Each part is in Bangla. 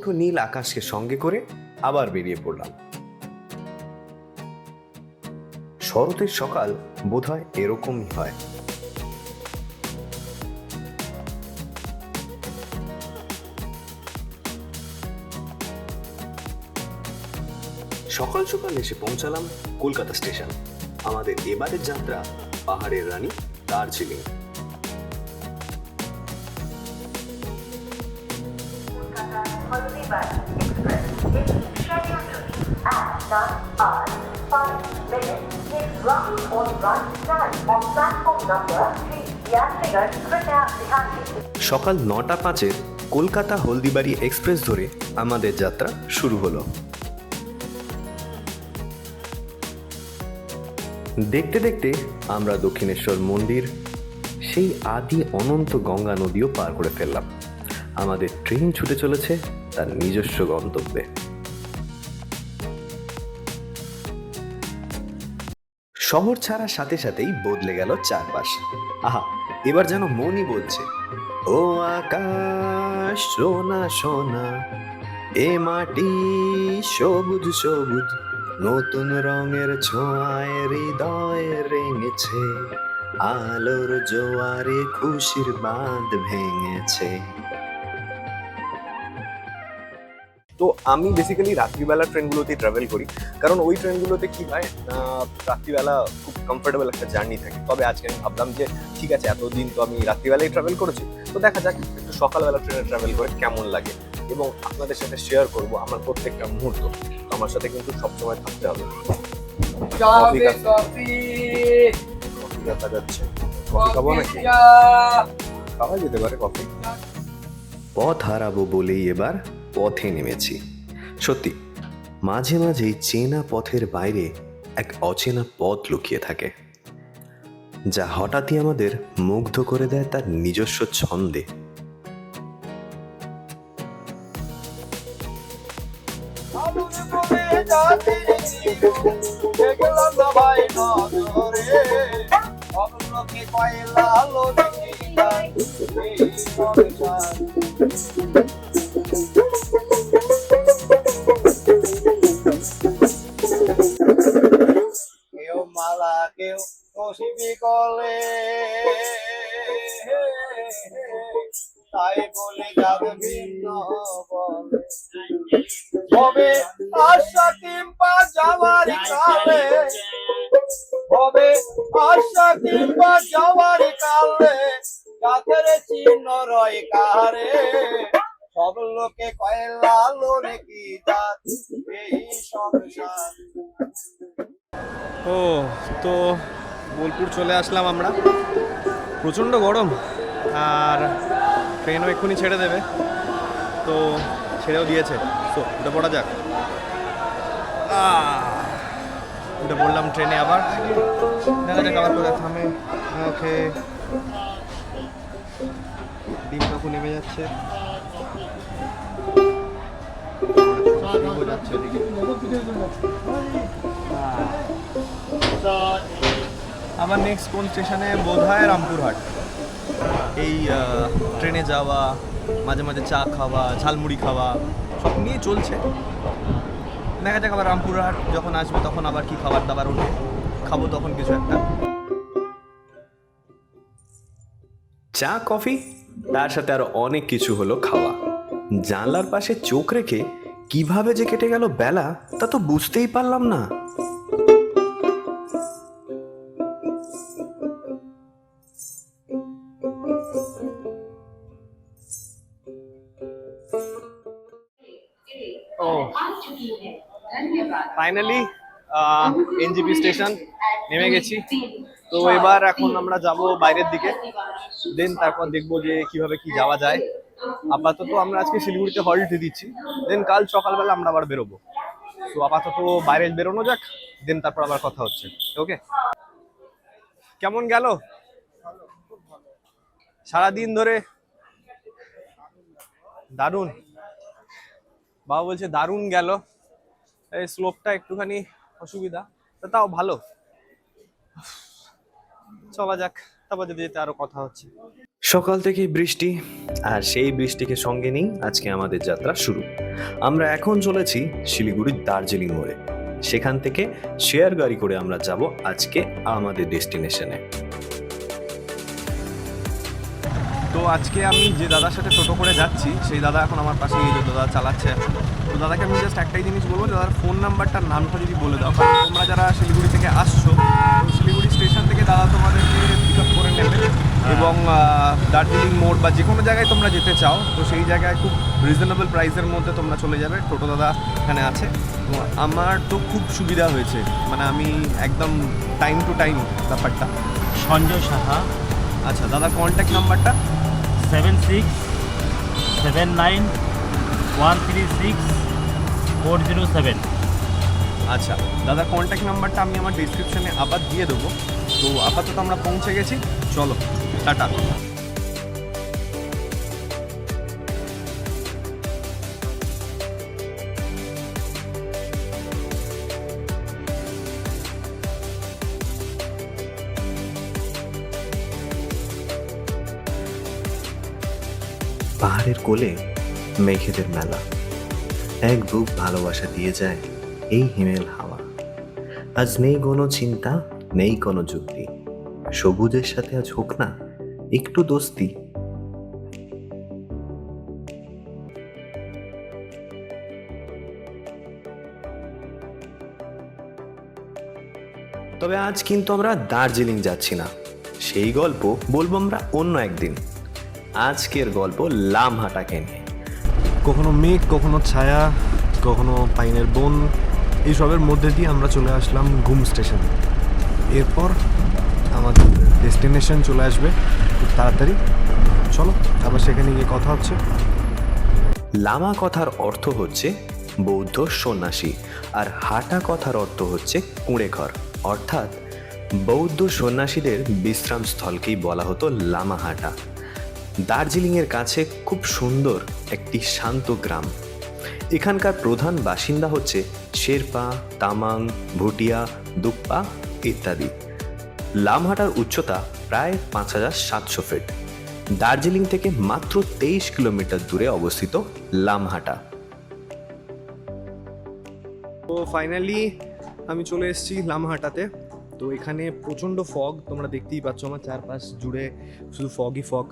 উঠো নীল আকাশকে সঙ্গে করে আবার বেরিয়ে পড়লাম। শরতের সকাল বোধহয় এরকমই হয়। সকাল সকাল এসে পৌঁছালাম কলকাতা স্টেশন। আমাদের এবারের যাত্রা পাহাড়ের রানী, দার্জিলিং। সকাল নটা পাঁচের কলকাতা হলদিবাড়ি এক্সপ্রেস ধরে আমাদের যাত্রা শুরু হলো। দেখতে দেখতে আমরা দক্ষিণেশ্বর মন্দির, সেই আদি অনন্ত গঙ্গা নদীও পার করে ফেললাম। আমাদের ট্রেন ছুটে চলেছে তার নিজস্ব গন্তব্যে। শহর ছাড়ার সাথে সাথেই বদলে গেল চারপাশ। আহা, এবার যেন মনই বলছে, ও আকাশ, সোনা সোনা, এ মাটি সবুজ সবুজ, নতুন রঙের ছোঁয়ায় হৃদয় রেঙেছে, আলোর জোয়ারে খুশির বাঁধ ভেঙেছে। তো আমি বেসিক্যালি রাত্রিবেলা ট্রেনগুলোতেই ট্রাভেল করি। কারণ ওই ট্রেনগুলোতে কি হয় রাত্রিবেলা খুব কমফোর্টেবল একটা জার্নি থাকে। তবে আজকে আমি ভাবলাম যে ঠিক আছে এতদিন তো আমি রাত্রিবেলায় ট্রাভেল করেছি। তো দেখা যাক একটু সকালবেলা ট্রেনে ট্রাভেল করে কেমন লাগে। এবং আপনাদের সাথে শেয়ার করব আমার প্রত্যেকটা মুহূর্ত। তো আমার সাথে কিন্তু সবসময় থাকতে হবে। Coffee coffee. কফি দেখা যাচ্ছে। কফি খাব নাকি? খাওয়া যেতে পারে কফি। পথ হারাবো বলেই এবার পথে নেমেছি। সত্যি, মাঝে মাঝেই চেনা পথের বাইরে এক অচেনা পথ লুকিয়ে থাকে, যা হঠাৎই আমাদের মুগ্ধ করে দেয় তার নিজস্ব ছন্দে। আলুর কলে তাই বলে ভিন্ন বলে। হবে আশা কিংবা যাওয়ার কালে হবে আশা কিংবা যাওয়ার কালে গাছের চিহ্ন রয় কারে। সব লোকে কয়লা লোরে কি জাত এই সংসার? ও, তো বোলপুর চলে আসলাম আমরা। প্রচণ্ড গরম আর ট্রেনও এক্ষুনি ছেড়ে দেবে। তো ছেড়েও দিয়েছে। তো ওটা পড়া যাক। উঠে পড়লাম ট্রেনে আবার। দেখা যাক আবার কোথায় থামে। ওকে। ডিম কাকু নেমে যাচ্ছে। যাচ্ছে আমার নেক্সট কোন স্টেশনে বোধ হয় রামপুরহাট? এই ট্রেনে যাওয়া, মাঝে মাঝে চা খাওয়া, ঝালমুড়ি খাওয়া, সব নিয়ে চলছে। দেখা যাক আবার রামপুরহাট যখন আসবে তখন আবার কি খাবার দাবার ওঠে। খাব তখন কিছু একটা। চা, কফি? তার সাথে আরও অনেক কিছু হলো খাওয়া। জানলার পাশে চোখ রেখে কীভাবে যে কেটে গেল বেলা, তা তো বুঝতেই পারলাম না। ফাইনালি এনজিপি স্টেশন নেমে গেছি। তো এবার এখন আমরা যাব বাইরের দিকে। দেন তারপর দেখব যে কীভাবে কি যাওয়া যায়। আপাতত আমরা আজকে শিলিগুড়িতে হল্ট দিচ্ছি। দেন কাল সকালবেলা আমরা আবার বেরোবো। তো আপাতত বাইরে বেরোনো যাক দেন তারপর আবার কথা হচ্ছে। ওকে কেমন গেল? সারাদিন ধরে দারুণ। বাবা বলছে দারুণ গেল। এই স্লোপটা একটুখানি অসুবিধা তাও ভালো। চলা যাক, তারপর যেতে যেতে আরও কথা হচ্ছে। সকাল থেকেই বৃষ্টি, আর সেই বৃষ্টিকে সঙ্গে নিই আজকে আমাদের যাত্রা শুরু। আমরা এখন চলেছি শিলিগুড়ির দার্জিলিং মোড়ে। সেখান থেকে শেয়ার গাড়ি করে আমরা যাব আজকে আমাদের ডেস্টিনেশনে। তো আজকে আমি যে দাদার সাথে টোটো করে যাচ্ছি সেই দাদা এখন আমার পাশে এই যে দাদা চালাচ্ছে এখন। তো দাদাকে আমি জাস্ট একটাই জিনিস বলব দাদার ফোন নাম্বারটার নামটা যদি বলে দাও কারণ তোমরা যারা শিলিগুড়ি থেকে আসছো তো শিলিগুড়ি স্টেশন থেকে দাদা তোমাদেরকে পিক আপ করে নেবে এবং দার্জিলিং মোড় বা যে কোনো জায়গায় তোমরা যেতে চাও তো সেই জায়গায় খুব রিজনেবল প্রাইসের মধ্যে তোমরা চলে যাবে। টোটো দাদা এখানে আছে। তো আমার তো খুব সুবিধা হয়েছে। মানে আমি একদম টাইম টু টাইম ব্যাপারটা। সঞ্জয় সাহা। আচ্ছা দাদা কন্ট্যাক্ট নাম্বারটা seven six seven nine one three six four zero seven আচ্ছা দাদা কন্ট্যাক্ট নাম্বারটা আমি আমার ডিসক্রিপশানে আবার দিয়ে দেবো। তো আপাতত আমরা পৌঁছে গেছি। চলো, টাটা। পাহাড়ের কোলে মেঘেদের মেলা। এক বুক ভালোবাসা দিয়ে যায় এই হিমেল হাওয়া। আজ নেই কোনো চিন্তা, নেই কোনো যুক্তি। সবুজের সাথে আজ হোক না, একটু দোস্তি। তবে আজ কিন্তু আমরা দার্জিলিং যাচ্ছি না। সেই গল্প বলব আমরা অন্য একদিন। আজকের গল্প লামহাটাকে নিয়ে। কখনো মেঘ কখনো ছায়া কখনো পাইনের বন এইসবের মধ্যে দিয়ে আমরা চলে আসলাম ঘুম স্টেশনে। এরপর আমাদের ডেস্টিনেশন চলে আসবে। খুব তাড়াতাড়ি। চলো আবার সেখানে গিয়ে কথা হচ্ছে। লামা কথার অর্থ হচ্ছে বৌদ্ধ সন্ন্যাসী আর হাটা কথার অর্থ হচ্ছে কুঁড়েঘর। অর্থাৎ বৌদ্ধ সন্ন্যাসীদের বিশ্রামস্থলকেই বলা হতো লামাহাটা দার্জিলিংয়ের কাছে খুব সুন্দর একটি শান্ত গ্রাম। এখানকার প্রধান বাসিন্দা হচ্ছে শেরপা, তামাং, ভুটিয়া, দুপ্পা ইত্যাদি। লামহাটার উচ্চতা প্রায় পাঁচ হাজার সাতশো ফিট দার্জিলিং থেকে মাত্র তেইশ কিলোমিটার দূরে অবস্থিত লামহাটা। তো ফাইনালি আমি চলে এসেছি লামহাটাতে। তো এখানে প্রচণ্ড ফগ তোমরা দেখতেই পাচ্ছ আমার চারপাশ জুড়ে শুধু ফগই ফগ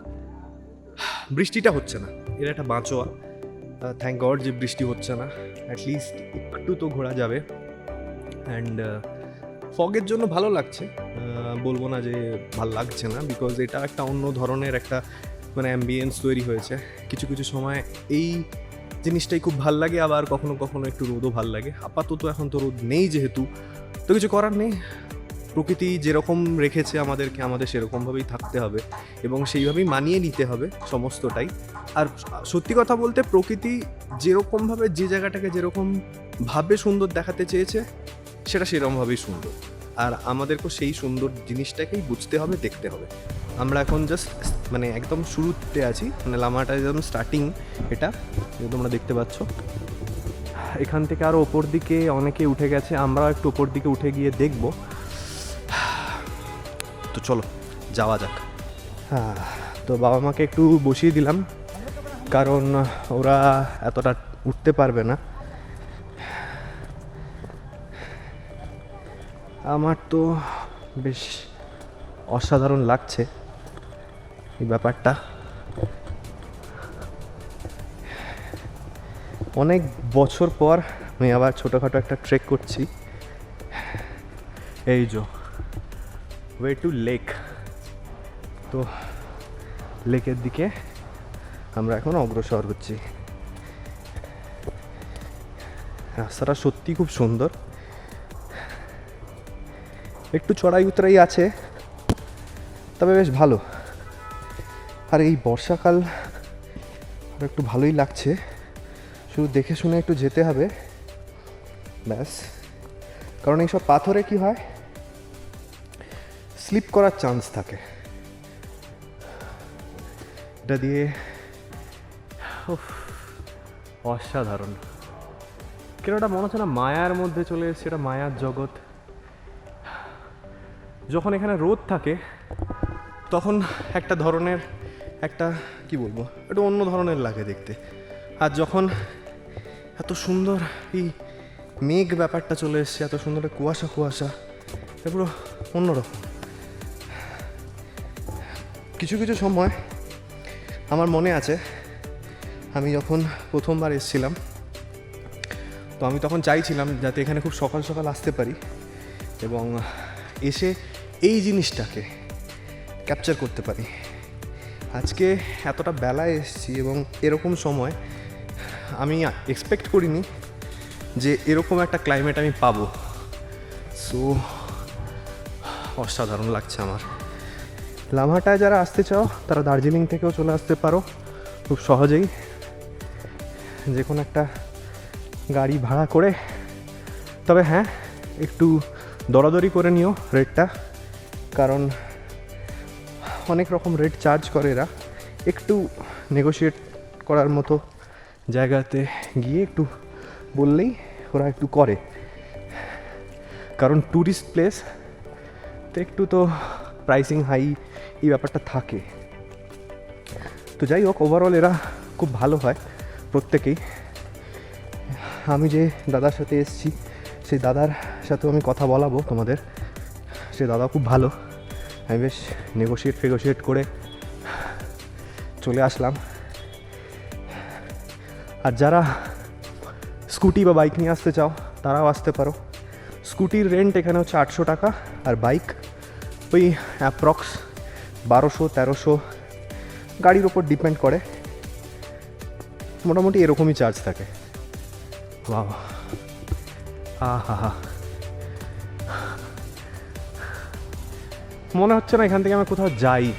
বৃষ্টিটা হচ্ছে না। এর একটা বাঁচোয়া। থ্যাংক গড যে বৃষ্টি হচ্ছে না। অ্যাটলিস্ট একটু তো ঘোরা যাবে। অ্যান্ড ফগের জন্য ভালো লাগছে। বলব না যে ভালো লাগছে না বিকজ এটা একটা অন্য ধরনের একটা মানে অ্যাম্বিয়েন্স তৈরি হয়েছে। কিছু কিছু সময় এই জিনিসটাই খুব ভালো লাগে, আবার কখনো কখনো একটু রোদও ভালো লাগে। আপাতত এখন তো রোদ নেই যেহেতু। তো কিছু করার নেই। প্রকৃতি যেরকম রেখেছে আমাদেরকে, আমাদের সেরকমভাবেই থাকতে হবে এবং সেইভাবেই মানিয়ে নিতে হবে সমস্তটাই। আর সত্যি কথা বলতে প্রকৃতি যেরকমভাবে যে জায়গাটাকে যেরকম ভাবে সুন্দর দেখাতে চেয়েছে, সেটা সেরকমভাবেই সুন্দর। আর আমাদেরকেও সেই সুন্দর জিনিসটাকেই বুঝতে হবে, দেখতে হবে। আমরা এখন জাস্ট মানে একদম শুরুতে আছি মানে লামাটা একদম স্টার্টিং এটা তোমরা দেখতে পাচ্ছ। এখান থেকে আরও ওপর দিকে অনেকে উঠে গেছে, আমরাও একটু ওপর দিকে উঠে গিয়ে দেখব। তো চলো, যাওয়া যাক। হ্যাঁ তো বাবা মাকে একটু বসিয়ে দিলাম, কারণ ওরা এতটা উঠতে পারবে না। আমার তো বেশ অসাধারণ লাগছে এই ব্যাপারটা। অনেক বছর পর আমি আবার ছোটোখাটো একটা ট্রেক করছি। এই যো। ওয়ে টু লেক তো লেকের দিকে আমরা এখন অগ্রসর হচ্ছি। রাস্তাটা সত্যি খুব সুন্দর। একটু চড়াই উতরাই আছে, তবে বেশ ভালো। আর এই বর্ষাকাল একটু ভালোই লাগছে। শুধু দেখে শুনে একটু যেতে হবে। ব্যাস। কারণ এইসব পাথরে কি হয়? স্লিপ করার চান্স থাকে। এটা দিয়ে অসাধারণ। কেন ওটা মনে হচ্ছে না মায়ার মধ্যে চলে এসেছে, এটা মায়ার জগৎ। যখন এখানে রোদ থাকে, তখন একটা ধরনের একটা, কি বলব, একটু অন্য ধরনের লাগে দেখতে। আর যখন এত সুন্দর এই মেঘ ব্যাপারটা চলে এসছে, এত সুন্দর কুয়াশা কুয়াশা পুরো অন্যরকম। কিছু কিছু সময় আমার মনে আছে, আমি যখন প্রথমবার এসেছিলাম, তো আমি তখন চাইছিলাম যাতে এখানে খুব সকাল সকাল আসতে পারি এবং এসে এই জিনিসটাকে ক্যাপচার করতে পারি। আজকে এতটা বেলায় এসেছি এবং এরকম সময় আমি এক্সপেক্ট করিনি যে এরকম একটা ক্লাইমেট আমি পাবো। সো অসাধারণ লাগছে আমার। লামহাটায় যারা আসতে চাও, তারা দার্জিলিং থেকেও চলে আসতে পারো। খুব সহজেই। যে কোনো একটা গাড়ি ভাড়া করে। তবে হ্যাঁ একটু দরাদরি করে নিও রেটটা। কারণ অনেক রকম রেট চার্জ করে এরা। একটু নেগোশিয়েট করার মতো জায়গাতে গিয়ে একটু বললেই ওরা একটু করে। কারণ ট্যুরিস্ট প্লেস তো একটু তো প্রাইসিং হাই এই ব্যাপারটা থাকে। তো যাই হোক ওভারঅল এরা খুব ভালো হয় প্রত্যেকেই। আমি যে দাদার সাথে এসেছি, সেই দাদার সাথেও আমি কথা বলাবো তোমাদের। সে দাদা খুব ভালো। আমি বেশ নেগোশিয়েট ফেগোশিয়েট করে চলে আসলাম। আর যারা স্কুটি বা বাইক নিয়ে আসতে চাও, তারাও আসতে পারো। স্কুটির রেন্ট এখানে হচ্ছে আটশো টাকা আর বাইক ওই অ্যাপ্রক্স বারোশো, তেরোশো গাড়ির ওপর ডিপেন্ড করে। মোটামুটি এরকমই চার্জ থাকে। বাহ হা হা মনে হচ্ছে না এখান থেকে আমি কোথাও যাই।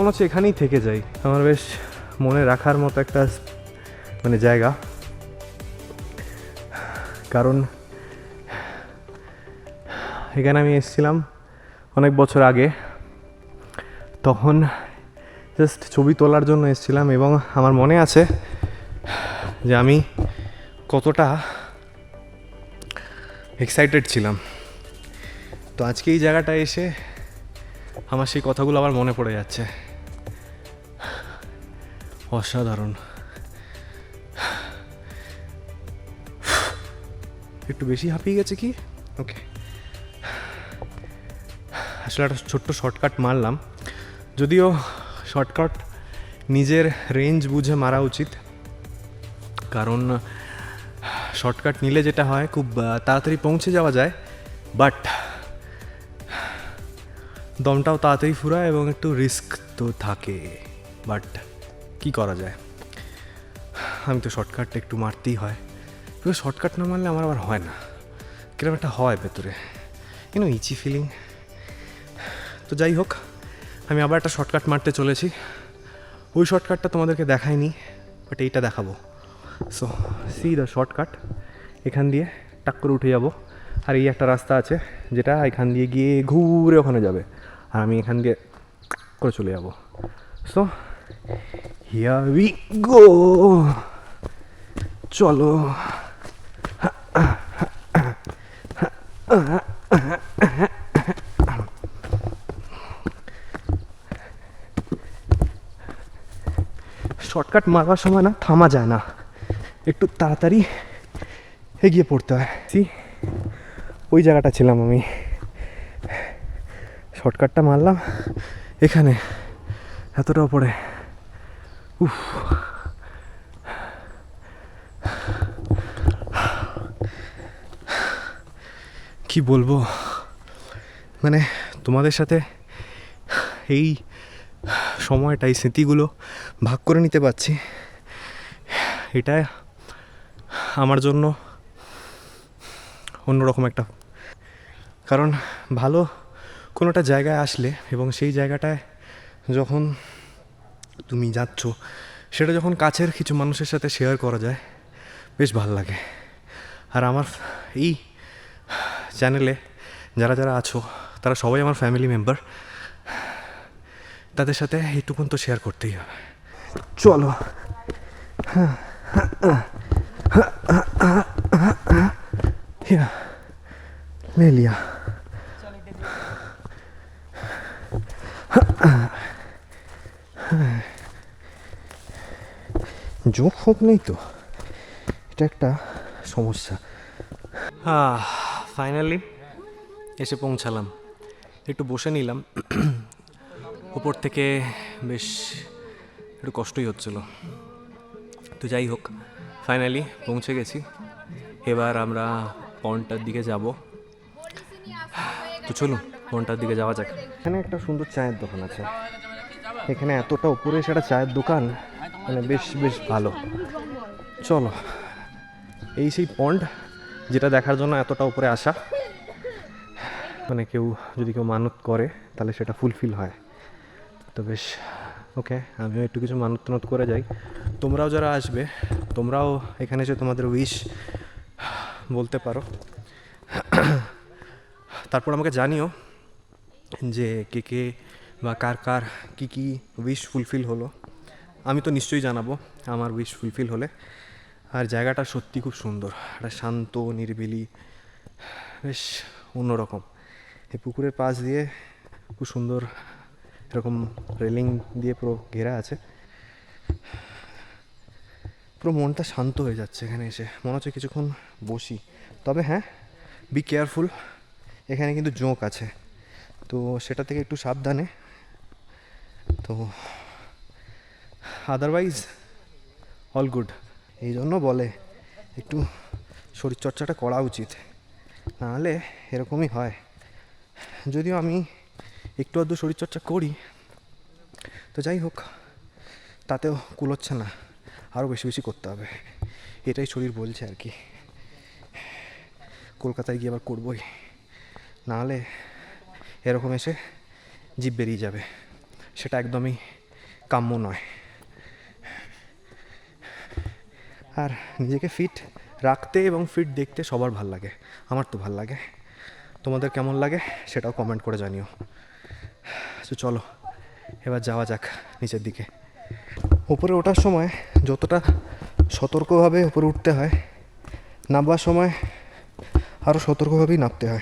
মনে হচ্ছে এখানেই থেকে যাই। আমার বেশ মনে রাখার মতো একটা মানে জায়গা। কারণ এখানে আমি এসেছিলাম। অনেক বছর আগে, তখন জাস্ট ছবি তোলার জন্য এসেছিলাম এবং আমার মনে আছে যে আমি কতটা এক্সাইটেড ছিলাম। তো আজকে এই জায়গাটা এসে আমার সেই কথাগুলো আবার মনে পড়ে যাচ্ছে। অসাধারণ। একটু বেশি হাঁপিয়ে গেছে কি? ওকে আসলে একটা ছোট্ট শর্টকাট মারলাম। যদিও শর্টকাট নিজের রেঞ্জ বুঝে মারা উচিত। কারণ শর্টকাট নিলে যেটা হয়, খুব তাড়াতাড়ি পৌঁছে যাওয়া যায়। বাট দমটাও তাড়াতাড়ি ফুরায় এবং একটু রিস্ক তো থাকে। বাট কি করা যায়? আমি তো শর্টকাটটা একটু মারতেই হয়। কিন্তু শর্টকাট না মারলে আমার আবার হয় না। কীরকম একটা হয় ভেতরে। কেন ইচি ফিলিং তো যাই হোক আমি আবার একটা শর্টকাট মারতে চলেছি ওই শর্টকাটটা তোমাদেরকে দেখাইনি বাট এইটা দেখাবো সো সি দ্য শর্টকাট এখান দিয়ে টাক করে উঠে যাব আর এই একটা রাস্তা আছে যেটা এখান দিয়ে গিয়ে ঘুরে ওখানে যাবে আর আমি এখান দিয়ে করে চলে যাব সো হিয়ার উই গো চলো শর্টকাট মারবার সময় না থামা যায় না। একটু তাড়াতাড়ি এগিয়ে পড়তে হয়। সি ওই জায়গাটা ছিলাম আমি। শর্টকাটটা মারলাম। এখানে এতটা পরে উফ। কি বলব? মানে তোমাদের সাথে এই সময়টা, এই স্মৃতিগুলো ভাগ করে নিতে পারছি। এটা আমার জন্য অন্যরকম একটা। কারণ ভালো কোনো একটা জায়গায় আসলে এবং সেই জায়গাটায় যখন তুমি যাচ্ছ, সেটা যখন কাছের কিছু মানুষের সাথে শেয়ার করা যায়, বেশ ভালো লাগে। আর আমার এই চ্যানেলে যারা যারা আছো, তারা সবাই আমার ফ্যামিলি মেম্বার তাদের সাথে এইটুকুন তো শেয়ার করতেই হবে। চলো হিয়া ले लिया জোক ফোক নেই তো এটা একটা সমস্যা হ্যাঁ ফাইনালি এসে পৌঁছালাম একটু বসে নিলাম উপর থেকে বেশ একটু কষ্টই হচ্ছিল। তো যাই হোক ফাইনালি পৌঁছে গেছি। এবার আমরা পন্ডটার দিকে যাব। তো চলুন পন্ডটার দিকে যাওয়া যাক। এখানে একটা সুন্দর চায়ের দোকান আছে। এখানে এতটা উপরে সেটা চায়ের দোকান মানে বেশ বেশ ভালো। চলো, এই সেই পন্ড যেটা দেখার জন্য এতটা উপরে আসা। মানে কেউ যদি কেউ মানত করে, তাহলে সেটা ফুলফিল হয়। তো বেশ ওকে আমিও একটু কিছু মানত করে যাই। তোমরাও যারা আসবে, তোমরাও এখানে এসে তোমাদের উইশ বলতে পারো। তারপর আমাকে জানিও যে কে কে বা কার কার কী কী উইশ ফুলফিল হলো। আমি তো নিশ্চয়ই জানাব আমার উইশ ফুলফিল হলে। আর জায়গাটা সত্যি খুব সুন্দর, একটা শান্ত, নিরিবিলি, বেশ অন্যরকম। এই পুকুরের পাশ দিয়ে খুব সুন্দর এরকম রেলিং দিয়ে পুরো ঘেরা আছে। পুরো মনটা শান্ত হয়ে যাচ্ছে এখানে এসে। মনে হচ্ছে কিছুক্ষণ বসি। তবে হ্যাঁ বি কেয়ারফুল এখানে কিন্তু জোঁক আছে। তো সেটা থেকে একটু সাবধানে। তো আদারওয়াইজ অল গুড এই জন্য বলে একটু শরীরচর্চাটা করা উচিত। নাহলে এরকমই হয়। যদিও আমি একটু আধটু শরীরচর্চা করি। তো যাই হোক, তাতেও কুলোচ্ছে না আরও বেশি বেশি করতে হবে। এটাই শরীর বলছে আর কি। কলকাতায় গিয়ে আবার করবই। নাহলে এরকম এসে জিভ বেরিয়ে যাবে। সেটা একদমই কাম্য নয়। আর নিজেকে ফিট রাখতে এবং ফিট দেখতে সবার ভালো লাগে। আমার তো ভালো লাগে। তোমাদের কেমন লাগে সেটাও কমেন্ট করে জানিও। তো চলো। এবার যাওয়া যাক নিচের দিকে। উপরে ওঠার সময় যতটা সতর্কভাবে উপরে উঠতে হয়, নামবার সময় আরও সতর্কভাবেই নামতে হয়।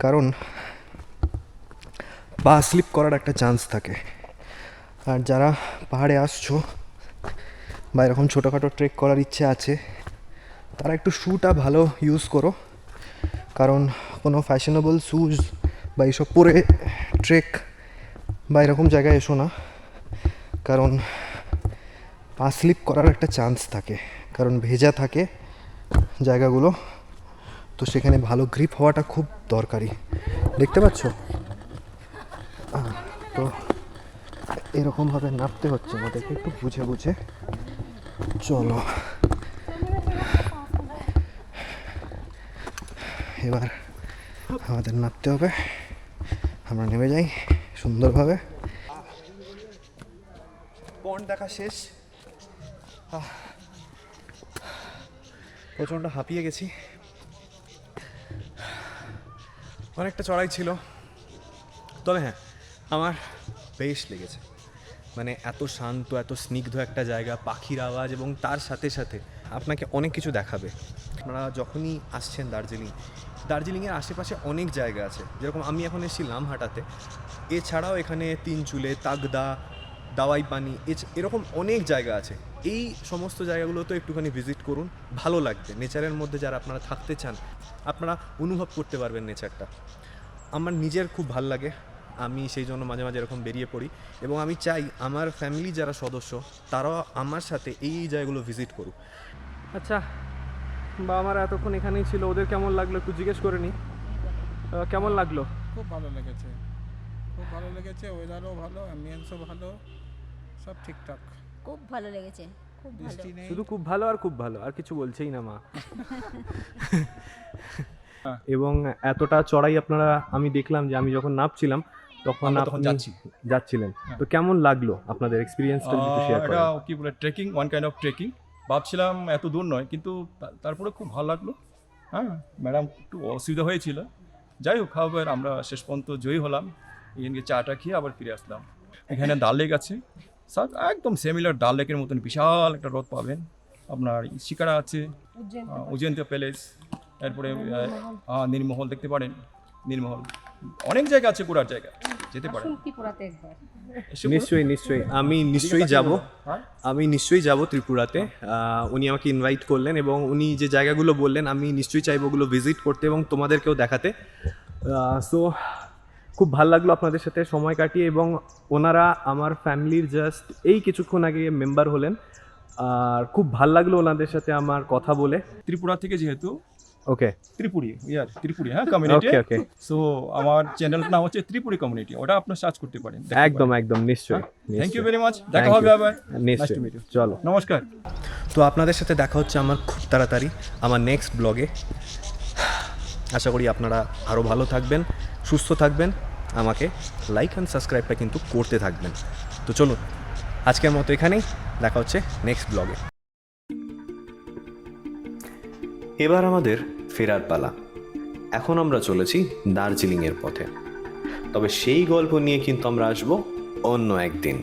কারণ, পা স্লিপ করার একটা চান্স থাকে। আর যারা পাহাড়ে আসছো বা এরকম ছোটোখাটো ট্রেক করার ইচ্ছে আছে, তারা একটু শ্যুটা ভালো ইউজ করো। কারণ কোনো ফ্যাশনেবল শ্যুজ বা এইসব পরে ট্রেক বা এরকম জায়গায় এসো না, কারণ পা স্লিপ করার একটা চান্স থাকে, কারণ ভেজা থাকে জায়গাগুলো, তো সেখানে ভালো গ্রিপ হওয়াটা খুব দরকারি। দেখতে পাচ্ছ? তো এরকমভাবে নামতে হচ্ছে আমাদেরকে, একটু বুঝে বুঝে। চলো। এবার আমাদের নামতে হবে। আমরা নেমে যাই সুন্দরভাবে। পন্ড দেখা শেষ। প্রচণ্ড হাঁপিয়ে গেছি। অনেকটা চড়াই ছিল। তবে হ্যাঁ আমার বেশ লেগেছে। মানে এত শান্ত, এত স্নিগ্ধ একটা জায়গা, পাখির আওয়াজ এবং তার সাথে সাথে আপনাকে অনেক কিছু দেখাবে। আপনারা যখনই আসছেন দার্জিলিং দার্জিলিংয়ের আশেপাশে অনেক জায়গা আছে। যেরকম আমি এখন এসেছি লামহাটাতে। এছাড়াও এখানে তিনচুলে, তাগদা দাওয়াই পানি এরকম অনেক জায়গা আছে। এই সমস্ত জায়গাগুলোতে একটুখানি ভিজিট করুন, ভালো লাগবে। নেচারের মধ্যে যারা আপনারা থাকতে চান, আপনারা অনুভব করতে পারবেন নেচারটা। আমার নিজের খুব ভালো লাগে, আমি সেই জন্য মাঝে মাঝে এরকম বেরিয়ে পড়ি। এবং আমি চাই আমার ফ্যামিলি যারা সদস্য, তারাও আমার সাথে এই জায়গাগুলো ভিজিট করুক। আচ্ছা বা আমার এতক্ষণ এখানেই ছিল ওদের কেমন লাগল একটু জিজ্ঞেস করে নি। কেমন লাগল? খুব ভালো লেগেছে। খুব ভালো লেগেছে ওয়েদারও ভালো অ্যাম্বিয়েন্সও ভালো সব ঠিকঠাক। খুব ভালো লেগেছে খুব ভালো। শুধু খুব ভালো আর খুব ভালো আর কিছু বলছেই না মা। এবং এতটা চড়াই আপনারা আমি দেখলাম যে আমি যখন নামছিলাম তখন আপনি যাচ্ছি। যাচ্ছিলেন। তো কেমন লাগল আপনাদের এক্সপিরিয়েন্সটা যদি শেয়ার এটা কি বলে trekking one kind of trekking ভাবছিলাম এত দূর নয় কিন্তু তারপরে খুব ভালো লাগল। হ্যাঁ ম্যাডাম একটু অসুবিধা হয়েছিল। যাই হোক খাবার আমরা শেষ পর্যন্ত জয়ী হলাম। এখানে গিয়ে চাটা খেয়ে আবার ফিরে আসলাম। এখানে ডাল লেক আছে। সব একদম সেমিলার ডাল লেকের মতন বিশাল একটা হ্রদ পাবেন। আপনার শিকারা আছে উজয়ন্ত প্যালেস তারপরে আহ, নীলমহল দেখতে পারেন। নীলমহল অনেক জায়গা আছে ঘোরার জায়গা। যেতে পারেন ত্রিপুরাতে একবার। নিশ্চয়ই নিশ্চয়ই। আমি নিশ্চয়ই যাব। হ্যাঁ। আমি নিশ্চয়ই যাব ত্রিপুরাতে। উনি আমাকে ইনভাইট করলেন এবং উনি যে জায়গাগুলো বললেন আমি নিশ্চয়ই চাইব ওগুলো ভিজিট করতে এবং তোমাদেরকেও দেখাতে। সো খুব ভালো লাগল আপনাদের সাথে সময় কাটিয়ে এবং ওনারা আমার ফ্যামিলির জাস্ট এই কিছুক্ষণ আগে মেম্বার হলেন। আর খুব ভালো লাগল ওনাদের সাথে আমার কথা বলে। ত্রিপুরা থেকে যেহেতু ওকে ত্রিপুরি ইয়ার ত্রিপুরি হ্যাঁ কমিউনিটি ওকে ওকে সো আমার চ্যানেলটার নাম হচ্ছে ত্রিপুরি কমিউনিটি ওটা আপনার সার্চ করতে পারেন একদম একদম নিশ্চয়ই থ্যাংক ইউ ভেরি মাচ দেখা হবে আবার। নিশ্চয়ই চলো। নমস্কার। তো আপনাদের সাথে দেখা হচ্ছে আমার খুব তাড়াতাড়ি আমার নেক্সট ব্লগে আশা করি আপনারা আরও ভালো থাকবেন সুস্থ থাকবেন আমাকে লাইক অ্যান্ড সাবস্ক্রাইবটা কিন্তু করতে থাকবেন। তো চলুন আজকের মতো এখানেই দেখা হচ্ছে নেক্সট ব্লগে এবার আমাদের ফেরার পালা। এখন আমরা চলেছি দার্জিলিংয়ের পথে। তবে সেই গল্প নিয়ে কিন্তু আমরা আসব অন্য একদিন।